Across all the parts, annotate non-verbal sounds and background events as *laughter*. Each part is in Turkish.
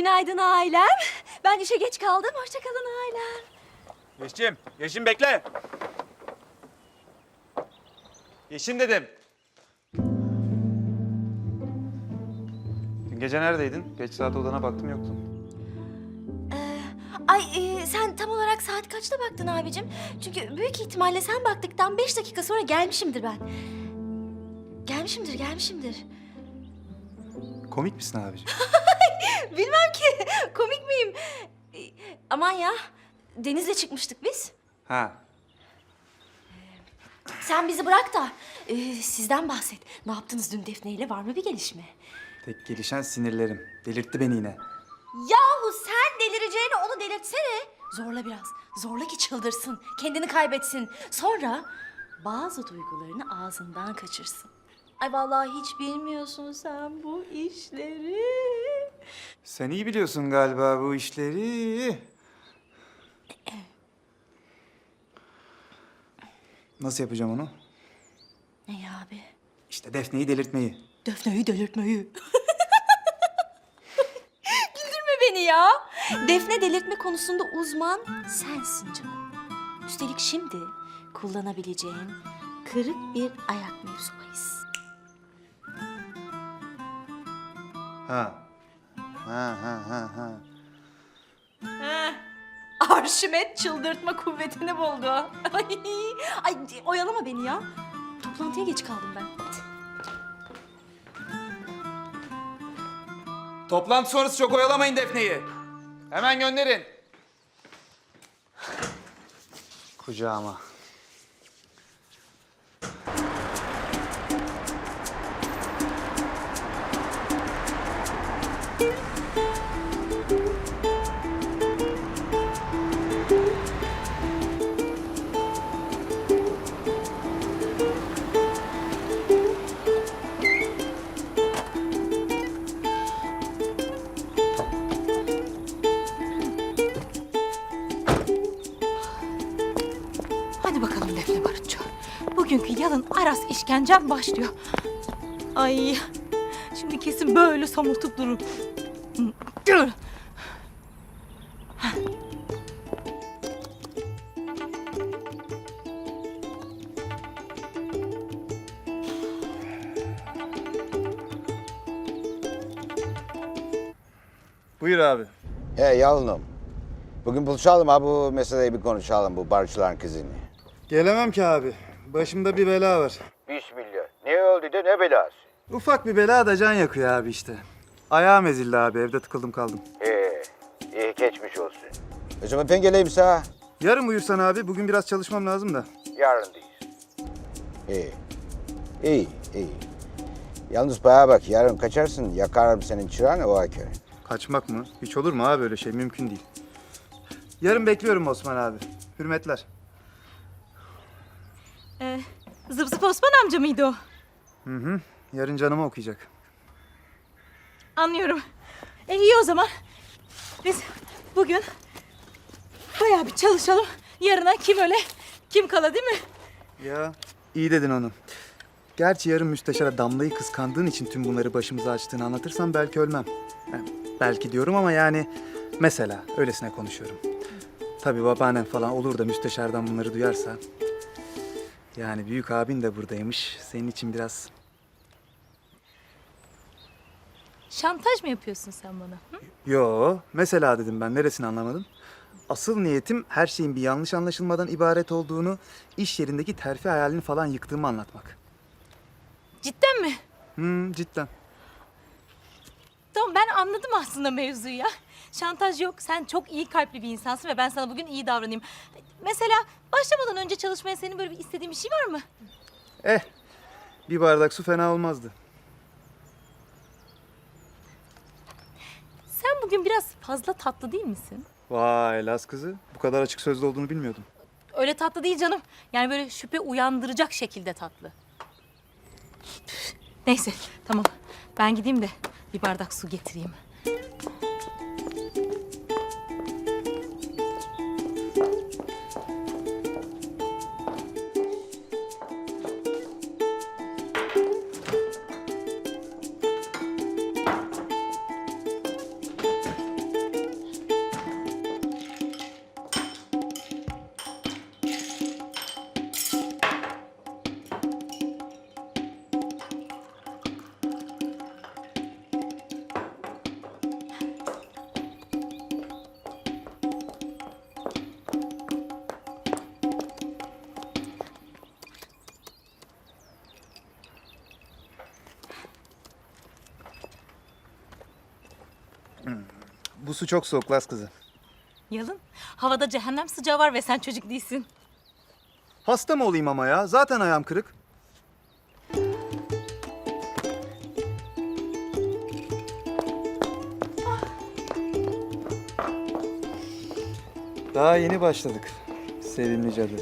Günaydın ailem. Ben işe geç kaldım. Hoşçakalın ailem. Yeşim, Yeşim bekle. Yeşim dedim. Dün gece neredeydin? Geç saat odana baktım yoktun. Ay e, sen tam olarak saat kaçta baktın abicim? Çünkü büyük ihtimalle sen baktıktan beş dakika sonra gelmişimdir ben. Gelmişimdir, gelmişimdir. Komik misin abiciğim? *laughs* *laughs* Bilmem ki komik miyim? Aman ya denizle çıkmıştık biz. ha. Sen bizi bırak da e, sizden bahset. Ne yaptınız dün Defne ile var mı bir gelişme? Tek gelişen sinirlerim. Delirtti beni yine. Yahu sen delireceğine onu delirtsene. Zorla biraz. Zorla ki çıldırsın. Kendini kaybetsin. Sonra bazı duygularını ağzından kaçırsın. Ay vallahi hiç bilmiyorsun sen bu işleri. Sen iyi biliyorsun galiba bu işleri. Nasıl yapacağım onu? Ne ya abi? İşte Defne'yi delirtmeyi. Defne'yi delirtmeyi. *laughs* Güldürme beni ya. Defne delirtme konusunda uzman sensin canım. Üstelik şimdi kullanabileceğin kırık bir ayak mevzubayız. Ha. Ha ha ha ha. Arşimet çıldırtma kuvvetini buldu. *laughs* Ay, ay oyalama beni ya. Toplantıya geç kaldım ben. Toplantı sonrası çok oyalamayın Defne'yi. Hemen gönderin. Kucağıma. Yalın aras işkencem başlıyor. Ay şimdi kesin böyle somurtup durur. Dur. Buyur abi. He yalınım. Bugün buluşalım ha bu meseleyi bir konuşalım bu barışçıların kızını. Gelemem ki abi. Başımda bir bela var. Bismillah. Ne oldu da ne belası? Ufak bir bela da can yakıyor abi işte. Ayağım ezildi abi evde tıkıldım kaldım. He iyi geçmiş olsun. O zaman ben geleyim sana. Yarın uyursan abi bugün biraz çalışmam lazım da. Yarın değil. İyi. İyi iyi. Yalnız bana bak yarın kaçarsın yakarım senin çırağını o köy. Kaçmak mı? Hiç olur mu abi öyle şey mümkün değil. Yarın bekliyorum Osman abi. Hürmetler. Ee, zıp zıp Osman amca mıydı o? Yarın canıma okuyacak. Anlıyorum. E iyi o zaman. Biz bugün bayağı bir çalışalım. Yarına kim öle kim kala değil mi? Ya iyi dedin onu. Gerçi yarın müsteşara Damla'yı kıskandığın için tüm bunları başımıza açtığını anlatırsam belki ölmem. Yani belki diyorum ama yani mesela öylesine konuşuyorum. Tabii babaannem falan olur da müsteşardan bunları duyarsa. Yani büyük abin de buradaymış. Senin için biraz Şantaj mı yapıyorsun sen bana? Hı? Yo, mesela dedim ben. Neresini anlamadım? Asıl niyetim her şeyin bir yanlış anlaşılmadan ibaret olduğunu, iş yerindeki terfi hayalini falan yıktığımı anlatmak. Cidden mi? Hmm, cidden. Tamam ben anladım aslında mevzuyu ya. Şantaj yok. Sen çok iyi kalpli bir insansın ve ben sana bugün iyi davranayım. Mesela başlamadan önce çalışmaya senin böyle bir istediğin bir şey var mı? Eh, bir bardak su fena olmazdı. Sen bugün biraz fazla tatlı değil misin? Vay Laz kızı, bu kadar açık sözlü olduğunu bilmiyordum. Öyle tatlı değil canım. Yani böyle şüphe uyandıracak şekilde tatlı. Neyse tamam. Ben gideyim de bir bardak su getireyim. Bu su çok soğuk Laz kızı. Yalın, havada cehennem sıcağı var ve sen çocuk değilsin. Hasta mı olayım ama ya? Zaten ayağım kırık. Daha yeni başladık. Sevimli cadı.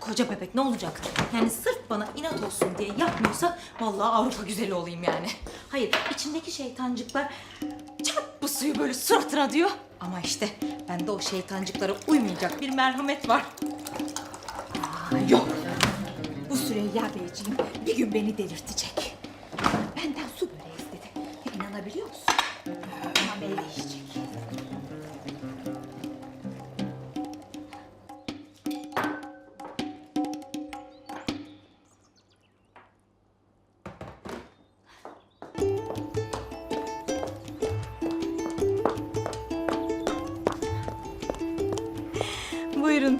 Koca bebek ne olacak? Yani sırf bana inat olsun diye yapmıyorsa vallahi Avrupa güzeli olayım yani. Hayır içindeki şeytancıklar çarp bu suyu böyle suratına diyor. Ama işte bende o şeytancıklara uymayacak bir merhamet var. Aa, yok. Bu Süreyya Beyciğim bir gün beni delirtecek. Benden su böreği istedi. İnanabiliyor musun? Ama meyve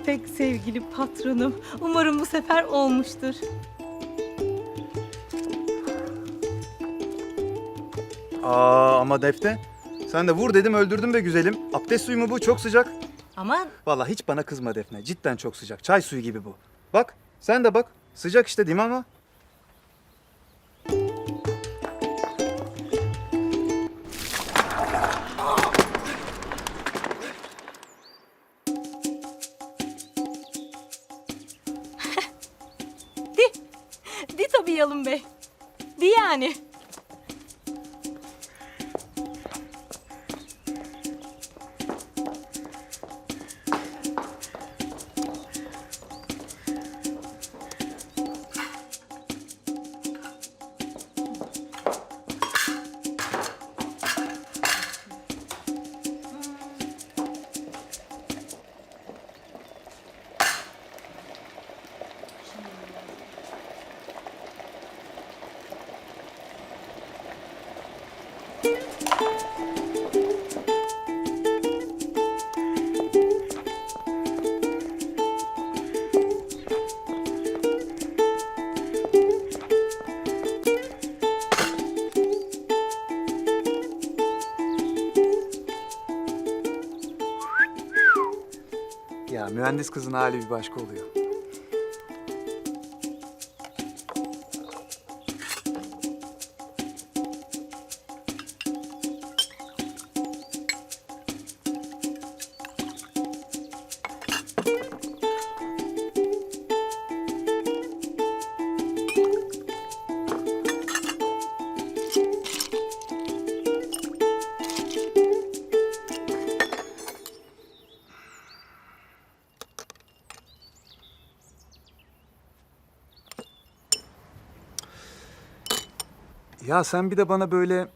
pek sevgili patronum. Umarım bu sefer olmuştur. Aa ama Defne. Sen de vur dedim öldürdün be güzelim. Abdest suyu mu bu? Çok sıcak. Ama Vallahi hiç bana kızma Defne. Cidden çok sıcak. Çay suyu gibi bu. Bak sen de bak. Sıcak işte değil mi ama? Mühendis kızın hali bir başka oluyor. Ya sen bir de bana böyle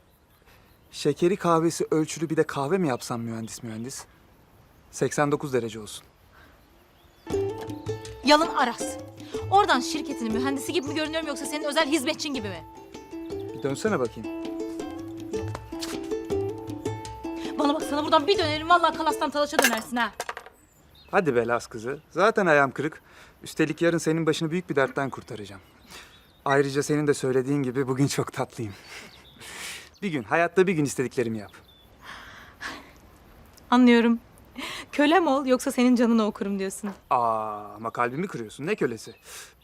şekeri kahvesi ölçülü bir de kahve mi yapsan mühendis mühendis? 89 derece olsun. Yalın Aras. Oradan şirketinin mühendisi gibi mi görünüyorum yoksa senin özel hizmetçin gibi mi? Bir dönsene bakayım. Bana bak sana buradan bir dönerim vallahi kalastan talaşa dönersin ha. Hadi be Laz kızı. Zaten ayağım kırık. Üstelik yarın senin başını büyük bir dertten kurtaracağım. Ayrıca senin de söylediğin gibi bugün çok tatlıyım. bir gün, hayatta bir gün istediklerimi yap. Anlıyorum. Kölem ol yoksa senin canını okurum diyorsun. Aa, ama kalbimi kırıyorsun. Ne kölesi?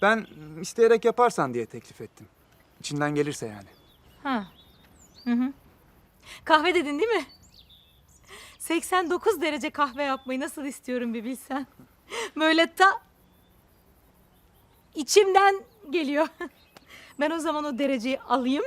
Ben isteyerek yaparsan diye teklif ettim. İçinden gelirse yani. Ha. Hı hı. Kahve dedin değil mi? 89 derece kahve yapmayı nasıl istiyorum bir bilsen. Böyle ta içimden geliyor. Ben o zaman o dereceyi alayım.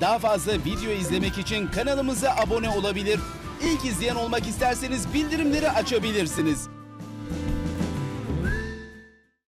Daha fazla video izlemek için kanalımıza abone olabilir. İlk izleyen olmak isterseniz bildirimleri açabilirsiniz.